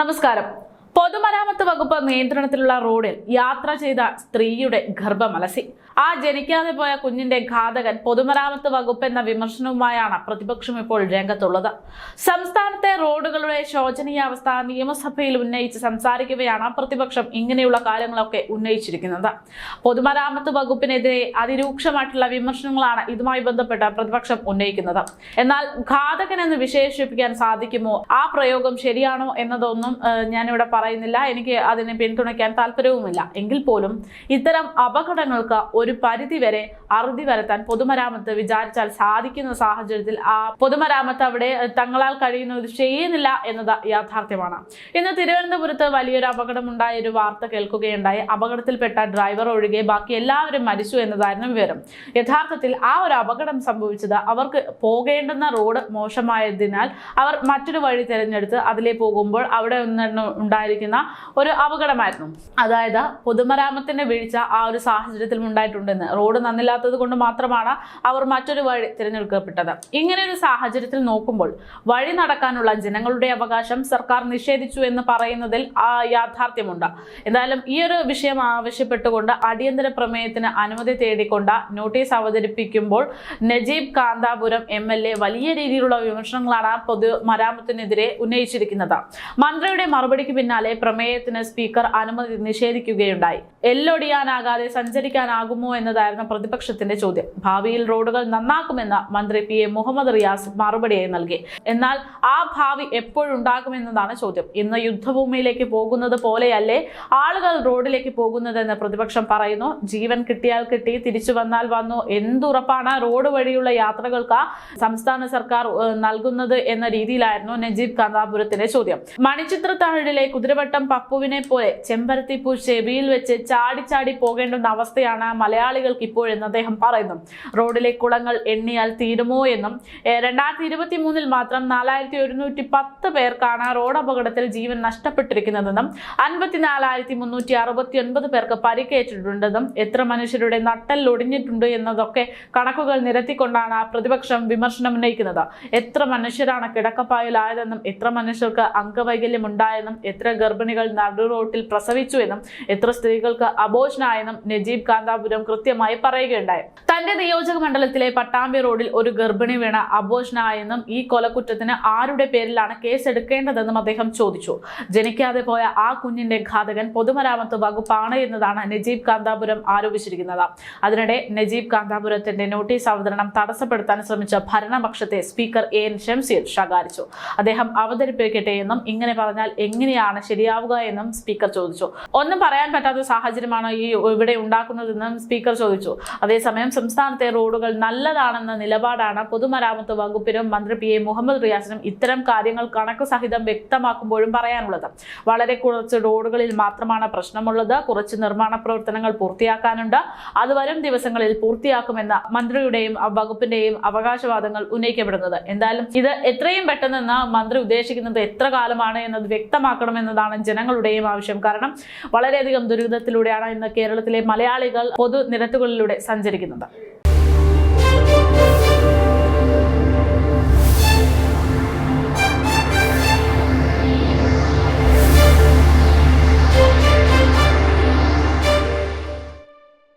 നമസ്കാരം. പൊതുമരാമത്ത് വകുപ്പ് നിയന്ത്രണത്തിലുള്ള റോഡിൽ യാത്ര ചെയ്ത സ്ത്രീയുടെ ഗർഭമലസി. ആ ജനിക്കാതെ പോയ കുഞ്ഞിന്റെ ഘാതകൻ പൊതുമരാമത്ത് വകുപ്പ് എന്ന വിമർശനവുമായാണ് പ്രതിപക്ഷം ഇപ്പോൾ രംഗത്തുള്ളത്. സംസ്ഥാനത്തെ റോഡുകളുടെ ശോചനീയാവസ്ഥ നിയമസഭയിൽ ഉന്നയിച്ച് സംസാരിക്കവെയാണ് പ്രതിപക്ഷം ഇങ്ങനെയുള്ള കാര്യങ്ങളൊക്കെ ഉന്നയിച്ചിരിക്കുന്നത്. പൊതുമരാമത്ത് വകുപ്പിനെതിരെ അതിരൂക്ഷമായിട്ടുള്ള വിമർശനങ്ങളാണ് ഇതുമായി ബന്ധപ്പെട്ട് പ്രതിപക്ഷം ഉന്നയിക്കുന്നത്. എന്നാൽ ഘാതകൻ എന്ന് വിശേഷിപ്പിക്കാൻ സാധിക്കുമോ? ആ പ്രയോഗം ശരിയാണോ എന്നതൊന്നും ഞാനിവിടെ പറയുന്നില്ല. എനിക്ക് അതിനെ പിന്തുണയ്ക്കാൻ താല്പര്യവുമില്ല. എങ്കിൽ പോലും ഇത്തരം അപകടങ്ങൾക്ക് ഒരു പരിധി വരെ അറുതി വരുത്താൻ പൊതുമരാമത്ത് വിചാരിച്ചാൽ സാധിക്കുന്ന സാഹചര്യത്തിൽ ആ പൊതുമരാമത്ത് അവിടെ തങ്ങളാൽ കഴിയുന്നത് ചെയ്യുന്നില്ല എന്നത് യാഥാർത്ഥ്യമാണ്. ഇന്ന് തിരുവനന്തപുരത്ത് വലിയൊരു അപകടം ഉണ്ടായ ഒരു വാർത്ത കേൾക്കുകയുണ്ടായി. അപകടത്തിൽപ്പെട്ട ഡ്രൈവർ ഒഴികെ ബാക്കി എല്ലാവരും മരിച്ചു എന്നതായിരുന്നു വിവരം. യഥാർത്ഥത്തിൽ ആ ഒരു അപകടം സംഭവിച്ചത് അവർക്ക് പോകേണ്ടുന്ന റോഡ് മോശമായതിനാൽ അവർ മറ്റൊരു വഴി തിരഞ്ഞെടുത്ത് അതിലേ പോകുമ്പോൾ അവിടെ ഉണ്ടായിരിക്കുന്ന ഒരു അപകടമായിരുന്നു. അതായത് പൊതുമരാമത്തിന്റെ വീഴ്ച ആ ഒരു സാഹചര്യത്തിൽ ഉണ്ടായിട്ടുണ്ടെന്ന്. റോഡ് നന്നില്ലാത്തത് കൊണ്ട് മാത്രമാണ് അവർ മറ്റൊരു വഴി തിരഞ്ഞെടുക്കപ്പെട്ടത്. ഇങ്ങനെ ഒരു സാഹചര്യത്തിൽ നോക്കുമ്പോൾ വഴി നടക്കാനുള്ള ജനങ്ങളുടെ അവകാശം സർക്കാർ നിഷേധിച്ചു എന്ന് പറയുന്നതിൽ ആ യാഥാർത്ഥ്യമുണ്ട്. എന്തായാലും ഈ ഒരു വിഷയം ആവശ്യപ്പെട്ടുകൊണ്ട് അടിയന്തര പ്രമേയത്തിന് അനുമതി തേടിക്കൊണ്ട് നോട്ടീസ് അവതരിപ്പിക്കുമ്പോൾ നജീബ് കാന്താപുരം എം വലിയ രീതിയിലുള്ള വിമർശനങ്ങളാണ് പൊതു മരാമത്തിനെതിരെ ഉന്നയിച്ചിരിക്കുന്നത്. മന്ത്രിയുടെ മറുപടിക്ക് പിന്നാലെ പ്രമേയത്തിന് സ്പീക്കർ അനുമതി നിഷേധിക്കുകയുണ്ടായി. എല്ലൊടിയാനാകാതെ സഞ്ചരിക്കാനാകുമോ എന്നതായിരുന്നു പ്രതിപക്ഷത്തിന്റെ ചോദ്യം. ഭാവിയിൽ റോഡുകൾ നന്നാക്കുമെന്ന് മന്ത്രി പി എ മുഹമ്മദ് റിയാസ് മറുപടിയായി നൽകി. എന്നാൽ ആ ഭാവി എപ്പോഴുണ്ടാകുമെന്നതാണ് ചോദ്യം. ഇന്ന് യുദ്ധഭൂമിയിലേക്ക് പോകുന്നത് പോലെയല്ലേ ആളുകൾ റോഡിലേക്ക് പോകുന്നതെന്ന് പ്രതിപക്ഷം പറയുന്നു. ജീവൻ കിട്ടിയാൽ കിട്ടി തിരിച്ചു വന്നാൽ വന്നു. എന്തുറപ്പാണ് റോഡ് വഴിയുള്ള യാത്രകൾക്ക് സംസ്ഥാന സർക്കാർ നൽകുന്നത് എന്ന രീതിയിലായിരുന്നു നജീബ് കാന്താപുരത്തിന്റെ ചോദ്യം. മണിച്ചിത്രത്താഴിലെ കുതിരവട്ടം പപ്പുവിനെ പോലെ ചെമ്പരത്തി പൂ ചെവിയിൽ വെച്ച് ചാടി ചാടി പോകേണ്ടുന്ന അവസ്ഥയാണ് മലയാളികൾക്ക് ഇപ്പോഴെന്ന് അദ്ദേഹം പറയുന്നു. റോഡിലെ കുളങ്ങൾ എണ്ണിയാൽ തീരുമോ എന്നും രണ്ടായിരത്തി ഇരുപത്തി മൂന്നിൽ മാത്രം നാലായിരത്തി ഒരുന്നൂറ്റി പത്ത് പേർക്കാണ് റോഡ് അപകടത്തിൽ ജീവൻ നഷ്ടപ്പെട്ടിരിക്കുന്നതെന്നും അൻപത്തിനാലായിരത്തി മുന്നൂറ്റി അറുപത്തി ഒൻപത് പേർക്ക് പരിക്കേറ്റിട്ടുണ്ടെന്നും എത്ര മനുഷ്യരുടെ നട്ടൽ ഒടിഞ്ഞിട്ടുണ്ട് എന്നതൊക്കെ കണക്കുകൾ നിരത്തിക്കൊണ്ടാണ് പ്രതിപക്ഷം വിമർശനം ഉന്നയിക്കുന്നത്. എത്ര മനുഷ്യരാണ് കിടക്കപ്പായലായതെന്നും എത്ര മനുഷ്യർക്ക് അംഗവൈകല്യം ഉണ്ടായെന്നും എത്ര ഗർഭിണികൾ നടു റോട്ടിൽ പ്രസവിച്ചു എന്നും എത്ര സ്ത്രീകൾക്ക് അബോഷനായെന്നും നജീബ് കാന്താപുരം കൃത്യമായി പറയുകയുണ്ടായി. തന്റെ നിയോജക മണ്ഡലത്തിലെ പട്ടാമ്പി റോഡിൽ ഒരു ഗർഭിണി വീണ അബോഷനായെന്നും ഈ കൊലക്കുറ്റത്തിന് ആരുടെ പേരിലാണ് കേസ് എടുക്കേണ്ടതെന്നും അദ്ദേഹം ചോദിച്ചു. ജനിക്കാതെ പോയ ആ കുഞ്ഞിന്റെ ഘാതകൻ പൊതുമരാമത്ത് വകുപ്പാണ് എന്നതാണ് നജീബ് കാന്താപുരം ആരോപിച്ചിരിക്കുന്നത്. അതിനിടെ നജീബ് കാന്താപുരത്തിന്റെ നോട്ടീസ് അവതരണം തടസ്സപ്പെടുത്താൻ ശ്രമിച്ച ഭരണപക്ഷത്തെ സ്പീക്കർ എ എൻ ഷംസീർ ശകാരിച്ചു. അദ്ദേഹം അവതരിപ്പിക്കട്ടെ എന്നും ഇങ്ങനെ പറഞ്ഞാൽ എങ്ങനെയാണ് ശരിയാവുക എന്നും സ്പീക്കർ ചോദിച്ചു. ഒന്നും പറയാൻ പറ്റാത്ത സാഹചര്യമാണ് ഈ ഇവിടെ ഉണ്ടാക്കുന്നതെന്നും സ്പീക്കർ ചോദിച്ചു. അതേസമയം സംസ്ഥാനത്തെ റോഡുകൾ നല്ലതാണെന്ന നിലപാടാണ് പൊതുമരാമത്ത് വകുപ്പിനും മന്ത്രി പി എ മുഹമ്മദ് റിയാസിനും ഇത്തരം കാര്യങ്ങൾ സഹിതം വ്യക്തമാക്കുമ്പോഴും പറയാനുള്ളത്. വളരെ കുറച്ച് റോഡുകളിൽ മാത്രമാണ് പ്രശ്നമുള്ളത്. കുറച്ച് നിർമ്മാണ പ്രവർത്തനങ്ങൾ പൂർത്തിയാക്കാനുണ്ട്. അത് വരും ദിവസങ്ങളിൽ പൂർത്തിയാക്കുമെന്ന മന്ത്രിയുടെയും വകുപ്പിന്റെയും അവകാശവാദങ്ങൾ ഉന്നയിക്കപ്പെടുന്നത്. എന്തായാലും ഇത് എത്രയും പെട്ടെന്ന് മന്ത്രി ഉദ്ദേശിക്കുന്നത് എത്ര കാലമാണ് എന്നത് വ്യക്തമാക്കണമെന്നതാണ് ജനങ്ങളുടെയും ആവശ്യം. കാരണം വളരെയധികം ദുരിതത്തിലൂടെയാണ് ഇന്ന് കേരളത്തിലെ മലയാളികൾ പൊതുനിരത്തുകളിലൂടെ സഞ്ചരിക്കുന്നത്.